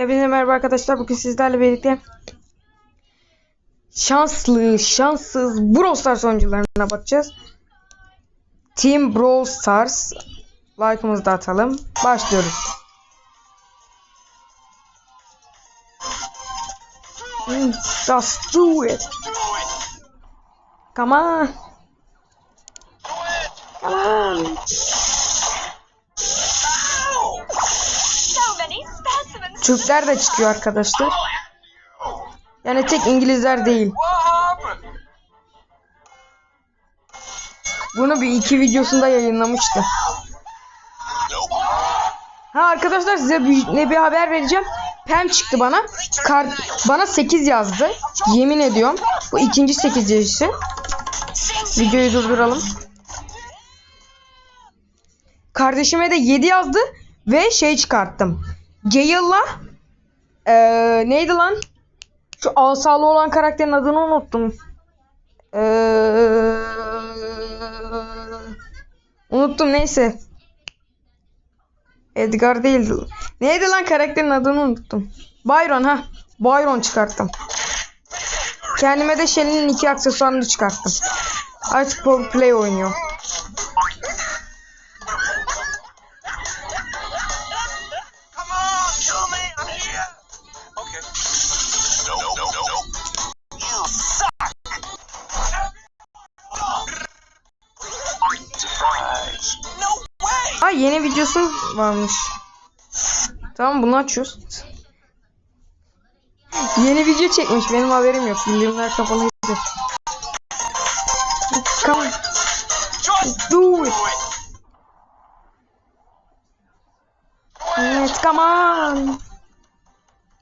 Hepinize merhaba arkadaşlar. Bugün sizlerle birlikte şanslı, şanssız Brawl Stars oyuncularına bakacağız. Team Brawl Stars. Like'ımızı da atalım. Başlıyoruz. Just do it. Come on. Come on. Türkler de çıkıyor arkadaşlar. Yani tek İngilizler değil. Bunu bir iki videosunda yayınlamıştı. Ha arkadaşlar size bir, ne bir haber vereceğim. Pem çıktı bana. Kar, bana 8 yazdı. Yemin ediyorum. Bu ikinci 8 yazışı. Videoyu durduralım. Kardeşime de 7 yazdı ve şey çıkarttım. Gale'la eee neydi lan? Şu asalı olan karakterin adını unuttum. Eee unuttum neyse. Edgar değildi. Neydi lan karakterin adını unuttum. Byron ha. Byron çıkarttım. Kendime de Shelly'nin iki aksesuarını çıkarttım. Artık Play oynuyor. Varmış. Tamam bunu açıyoruz. Yeni video çekmiş benim haberim yok. Bildirimler kapalıydı. Come on, do it. Evet, come on.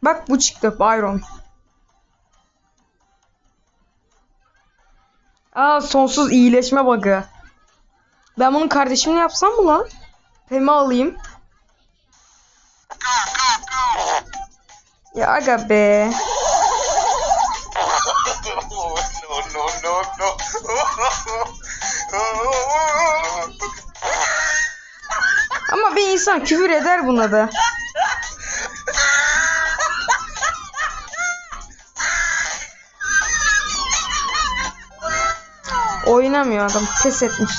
Bak bu çıktı Byron. Aa sonsuz iyileşme bug'ı. Ben bunun kardeşimle yapsam mı lan? Pem'i alayım. Ya aga be. No, no, no. Ama bir insan küfür eder buna da. Oynamıyor adam. Pes etmiş.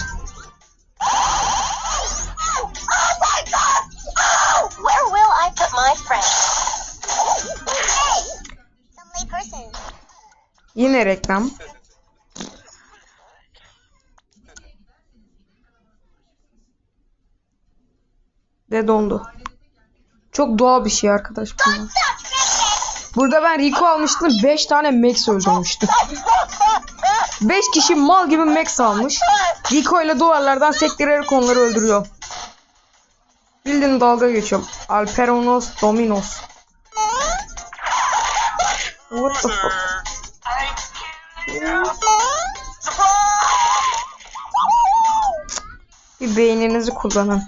Yine reklam. Ve dondu. Çok doğal bir şey arkadaş bu. Burada ben Rico almıştım. 5 tane Max öldürmüştüm. 5 kişi mal gibi Max almış. Rico ile duvarlardan sektirerek onları öldürüyor. Bildiğin dalga geçiyorum. Alperonos Dominos. What the fuck? Bir beyninizi kullanın.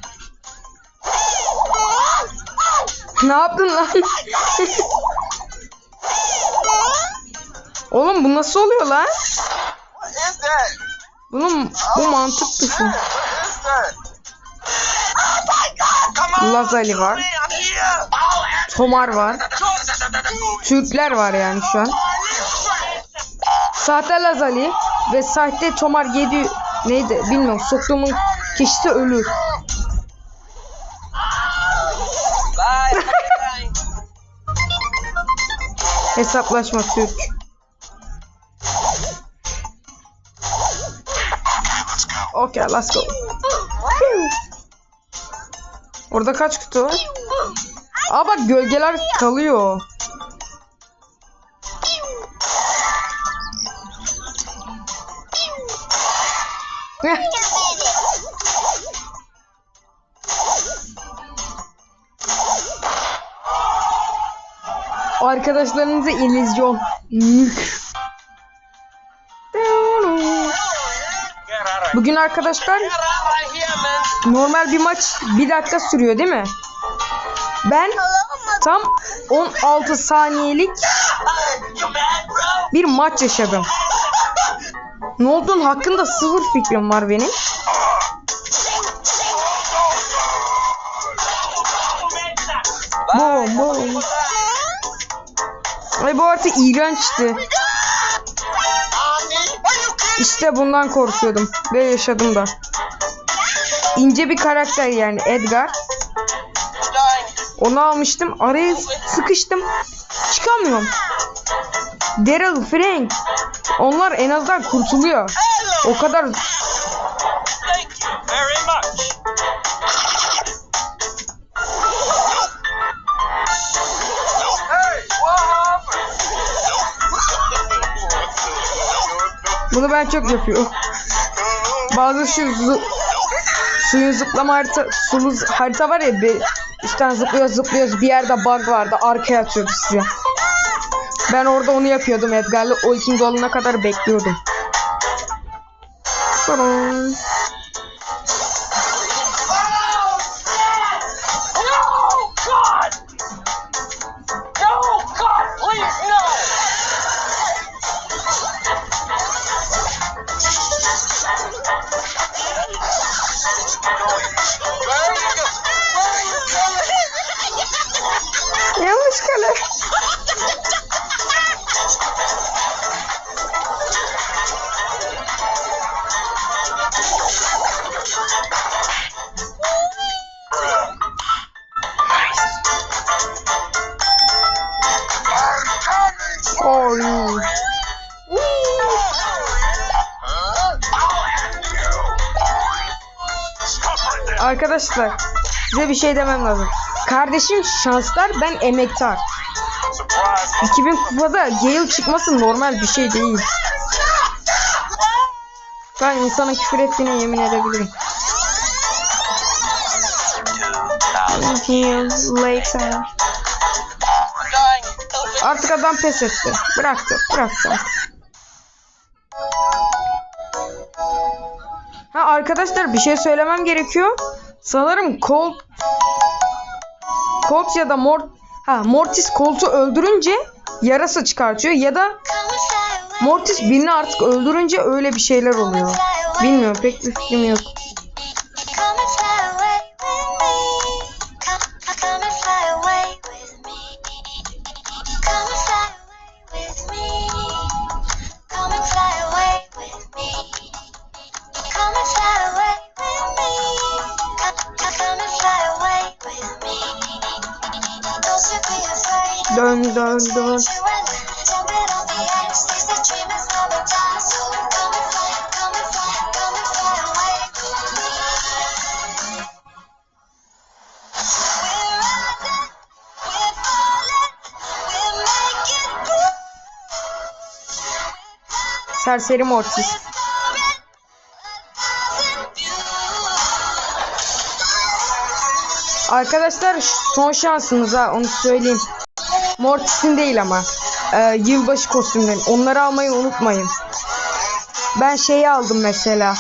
Ne yaptın lan? Oğlum bu nasıl oluyor lan? Bunun bu mantık dışı. Lazali var. Tomar var. Türkler var yani şu an. Sahte Lazali ve sahte Tomar 7 neydi bilmiyorum. Soktuğumun kişisi ölür. Hesaplaşma Türk. Okay, let's go. Orada kaç kutu var? Aa bak gölgeler kalıyor. Arkadaşlarınıza illüzyon. Bugün arkadaşlar normal bir maç bir dakika sürüyor değil mi? Ben tam 16 saniyelik bir maç yaşadım. Ne olduğun hakkında sıfır fikrim var benim. Boom boom. Ay bu harita iğrençti. İşte bundan korkuyordum ve yaşadım da. İnce bir karakter yani Edgar. Onu almıştım. Araya sıkıştım. Çıkamıyorum. Daryl, Frank. Onlar en azından kurtuluyor. O kadar Thank you very much. Bunu ben çok yapıyorum. Bazı şu zı- suyun zıplama harita, sulu harita var ya bir üstten zıplıyoruz zıplıyoruz bir yerde bug vardı arkaya atıyordu size. Ben orada onu yapıyordum Edgar'la ultim dolana kadar bekliyordum. No, Arkadaşlar size bir şey demem lazım. Kardeşim şanslar ben emektar. Surprise. 2000 kupada Gale çıkması normal bir şey değil. Ben insana küfür ettiğine yemin edebilirim. 2000. Years later. Artık adam pes etti. Bıraktı. Bıraktı. Ha arkadaşlar bir şey söylemem gerekiyor. Sanırım Colt Colt ya da Mort ha Mortis Colt'u öldürünce yarası çıkartıyor ya da Mortis birini artık öldürünce öyle bir şeyler oluyor. Bilmiyorum pek bir fikrim yok. Serseri Mortis. Arkadaşlar son şansımız ha onu söyleyeyim. Mortis'in değil ama. Ee, yılbaşı kostümlerin. Onları almayı unutmayın. Ben şeyi aldım mesela.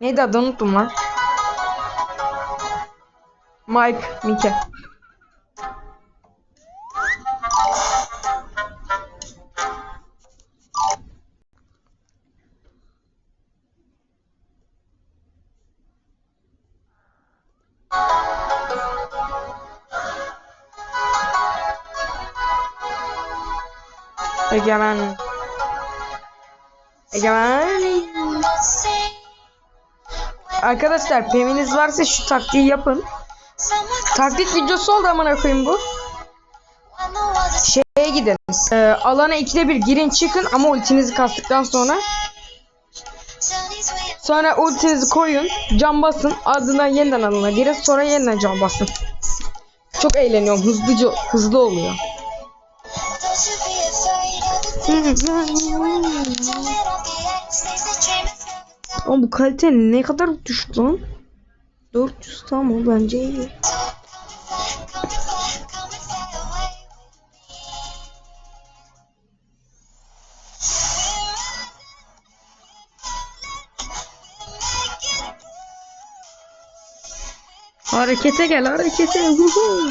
Neydi adını unuttum lan. Mike, Mike. Egemen. Egemen. Arkadaşlar PM'iniz varsa şu taktiği yapın. Taktik videosu oldu amına koyayım bu. Şeye gidin. Ee, alana ikide bir girin çıkın ama ultinizi kastıktan sonra. Sonra ultinizi koyun. Cam basın. Ardından yeniden alana girin. Sonra yeniden cam basın. Çok eğleniyorum. Hızlıca, hızlı oluyor. Ama bu kalite ne kadar düştü lan? 400 tamam bence iyi. Harekete gel harekete. Huhu.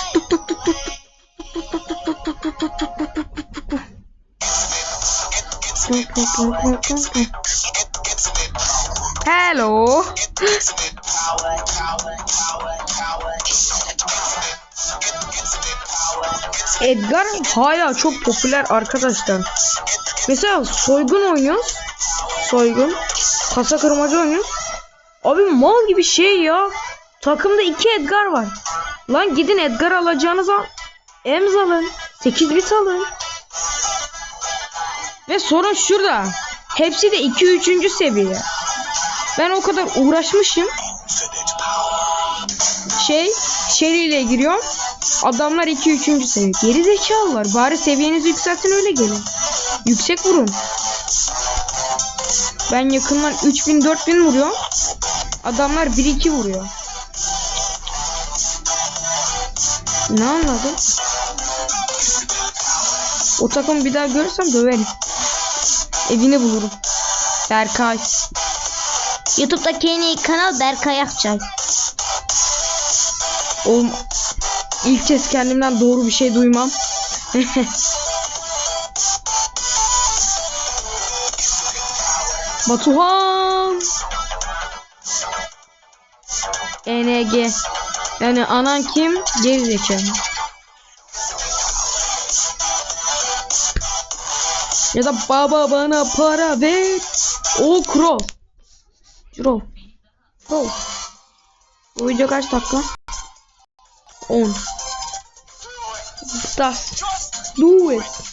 Hello. Edgar hala çok popüler arkadaşlar. Mesela soygun oynuyoruz. Soygun. Kasa kırmacı oynuyoruz. Abi mal gibi şey ya. Takımda iki Edgar var. Lan gidin Edgar alacağınız an Ems alın. 8 bit alın. Ve sorun şurada. Hepsi de 2 3. seviye. Ben o kadar uğraşmışım. Şey, Shelly ile giriyorum. Adamlar 2 3. seviye. Geri zekalılar. Bari seviyenizi yükseltin öyle gelin. Yüksek vurun. Ben yakından 3000 4000 vuruyorum. Adamlar 1 2 vuruyor. Ne anladın? O takımı bir daha görürsem döverim. Evini bulurum. Berkay. YouTube'daki en iyi kanal Berkay Akçay. Oğlum ilk kez kendimden doğru bir şey duymam. Batuhan. ENG. Yani anan kim? Geri zekalı. Ya da baba bana para ver. O Crow. Crow. Crow. Bu video kaç dakika? 10. Das. Do it.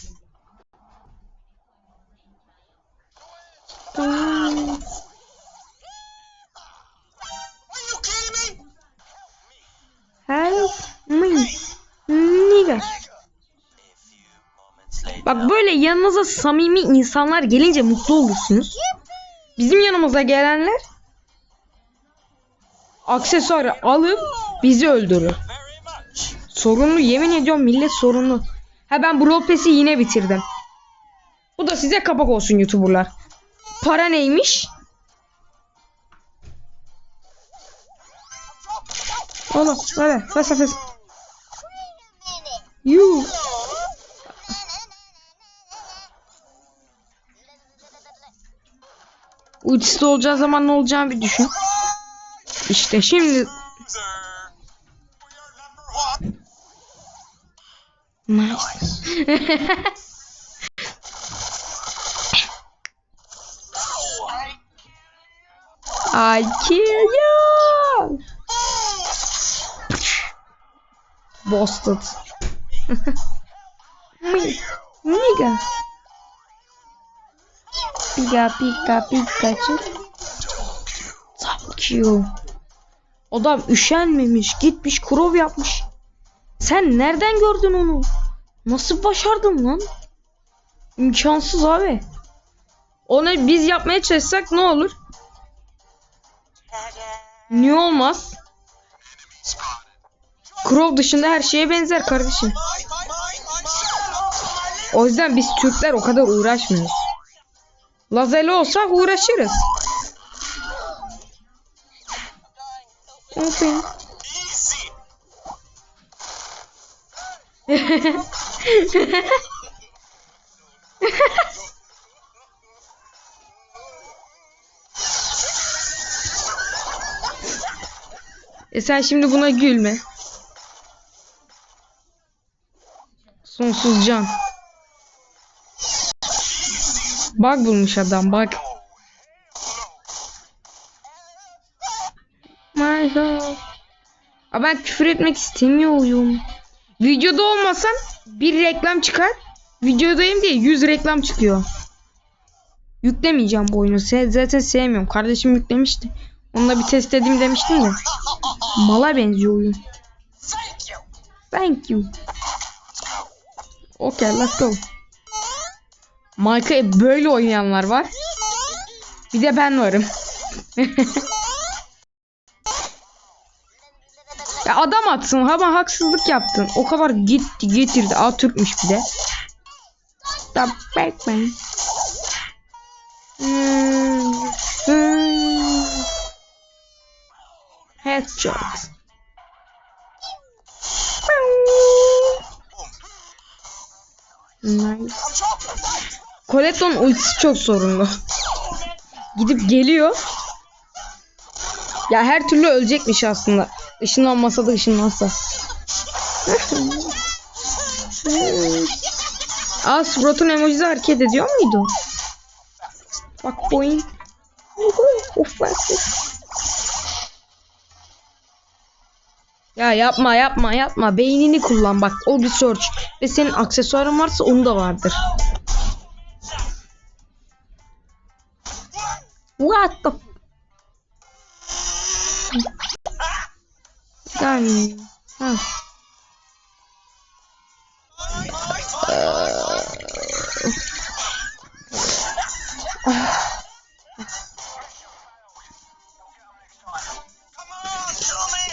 Yanınıza samimi insanlar gelince mutlu olursunuz. Bizim yanımıza gelenler aksesuarı alıp bizi öldürür. Sorunlu yemin ediyorum millet sorunlu. Ha ben Brawl Pass'i yine bitirdim. Bu da size kapak olsun YouTuber'lar. Para neymiş? Oğlum böyle fes fes. Yuh. Ultisi olacağı zaman ne olacağını bir düşün. İşte şimdi. Nice. I kill you. Busted. Me. Nigga. Pika pika Pikachu. Thank you. Adam üşenmemiş, gitmiş, krov yapmış. Sen nereden gördün onu? Nasıl başardın lan? İmkansız abi. Onu biz yapmaya çalışsak ne olur? Niye olmaz? Crow dışında her şeye benzer kardeşim. O yüzden biz Türkler o kadar uğraşmıyoruz. Lazeli olsak uğraşırız. Open. E sen şimdi buna gülme. Sonsuz can. Bug bulmuş adam. My God. Aa, ben küfür etmek istemiyorum. Videoda olmasam bir reklam çıkar. Videodayım diye 100 reklam çıkıyor. Yüklemeyeceğim bu oyunu. Zaten sevmiyorum. Kardeşim yüklemişti. Onunla bir test edeyim demiştim de. Mala benziyor oyun. Thank you. Okay let's go. Minecraft böyle oynayanlar var. Bir de ben varım. ya adam atsın ama haksızlık yaptın. O kadar gitti getirdi. Aa Türkmüş bir de. Stop Batman. Hmm. Headshot. Nice. Coletto'nun ultisi çok sorunlu. Gidip geliyor. Ya her türlü ölecekmiş aslında. Işınlanmasa da ışınlansa. Aa Sprout'un emojisi hareket ediyor muydu? Bak boyun. Of. Ya yapma yapma yapma. Beynini kullan bak. O bir search. Ve senin aksesuarın varsa onu da vardır. What the Yani. Ha.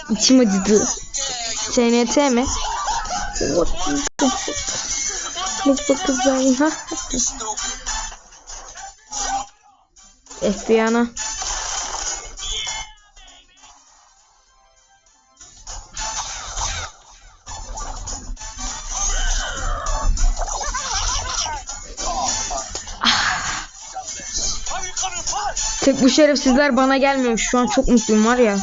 İçim acıdı. TNT mi? Mutlu kızlar. Ha. Fight? Tek bu şerefsizler bana gelmiyormuş. Şu an çok mutluyum var ya.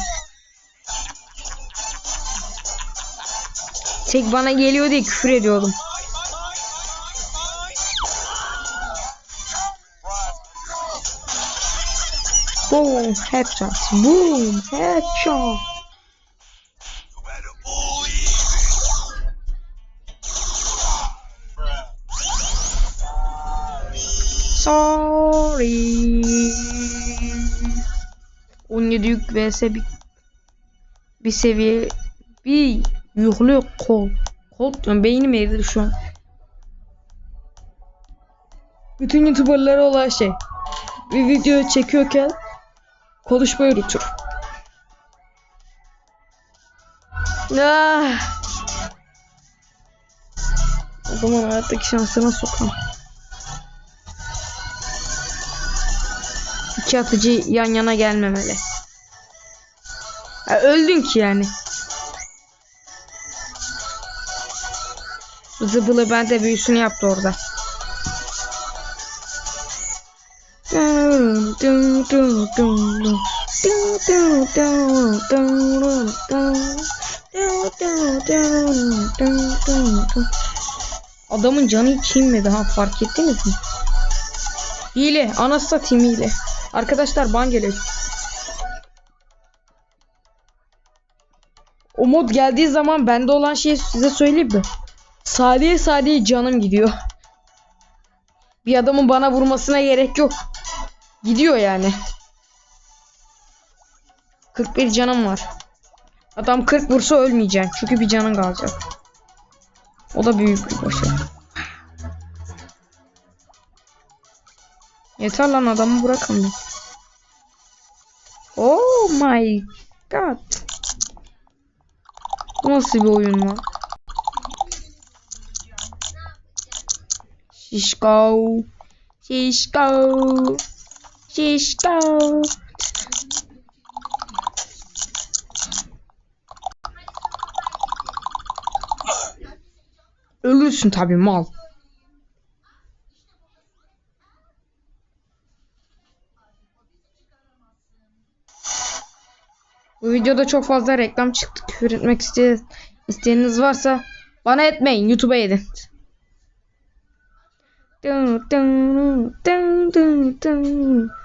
Tek bana geliyor diye küfür ediyordum. Boom, headshot. Boom, headshot. Sorry. 17 yük vs bir, bir seviye bir yüklü kol. Kol diyorum beynim eridi şu an. Bütün youtuberlara olan şey. Bir video çekiyorken konuşmayı unutur. Ah. O zaman hayattaki şansına sokam. İki atıcı yan yana gelmemeli. Ya öldün ki yani. Zıbılı bende büyüsünü yaptı orada. Adamın canı hiç inmedi ha fark ettiniz mi? Hile. Anası satayım hile. Arkadaşlar ban geliyor. O mod geldiği zaman bende olan şeyi size söyleyeyim mi? Saniye saniye canım gidiyor. Bir adamın bana vurmasına gerek yok. Gidiyor yani. 41 canım var. Adam 40 vursa ölmeyeceksin. Çünkü bir canın kalacak. O da büyük bir başarı. Yeter lan adamı bırakın. Oh my god. Bu nasıl bir oyun lan? Şişko. Şişko. Şişko. Ölürsün tabii mal. Bu videoda çok fazla reklam çıktı. Küfür etmek iste varsa bana etmeyin. YouTube'a edin. Dun, dun, dun, dun, dun.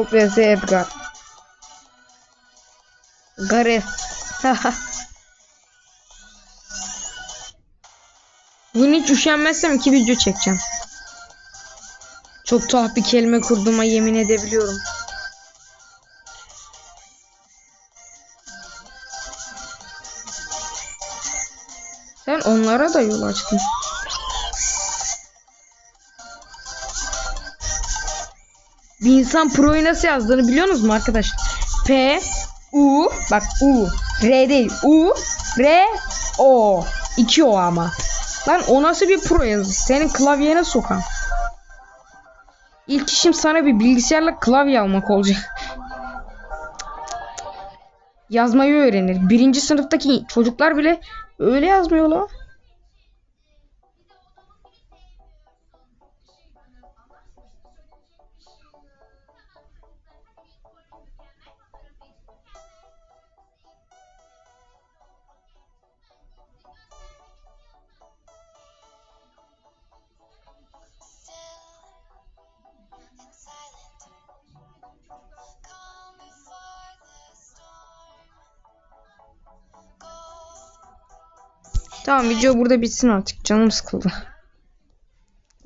Jacob vs Edgar. Garip. Bunu hiç üşenmezsem iki video çekeceğim. Çok tuhaf bir kelime kurduğuma yemin edebiliyorum. Sen onlara da yol açtın. Bir insan pro'yu nasıl yazdığını biliyorsunuz mu arkadaşlar? P U bak U R değil U R O 2 O ama. Lan o nasıl bir pro yazısı? Senin klavyene sokan. İlk işim sana bir bilgisayarla klavye almak olacak. Yazmayı öğrenir. Birinci sınıftaki çocuklar bile öyle yazmıyor lan. Tamam video burada bitsin artık. Canım sıkıldı.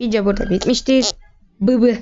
Video burada bitmiştir. Bıbı.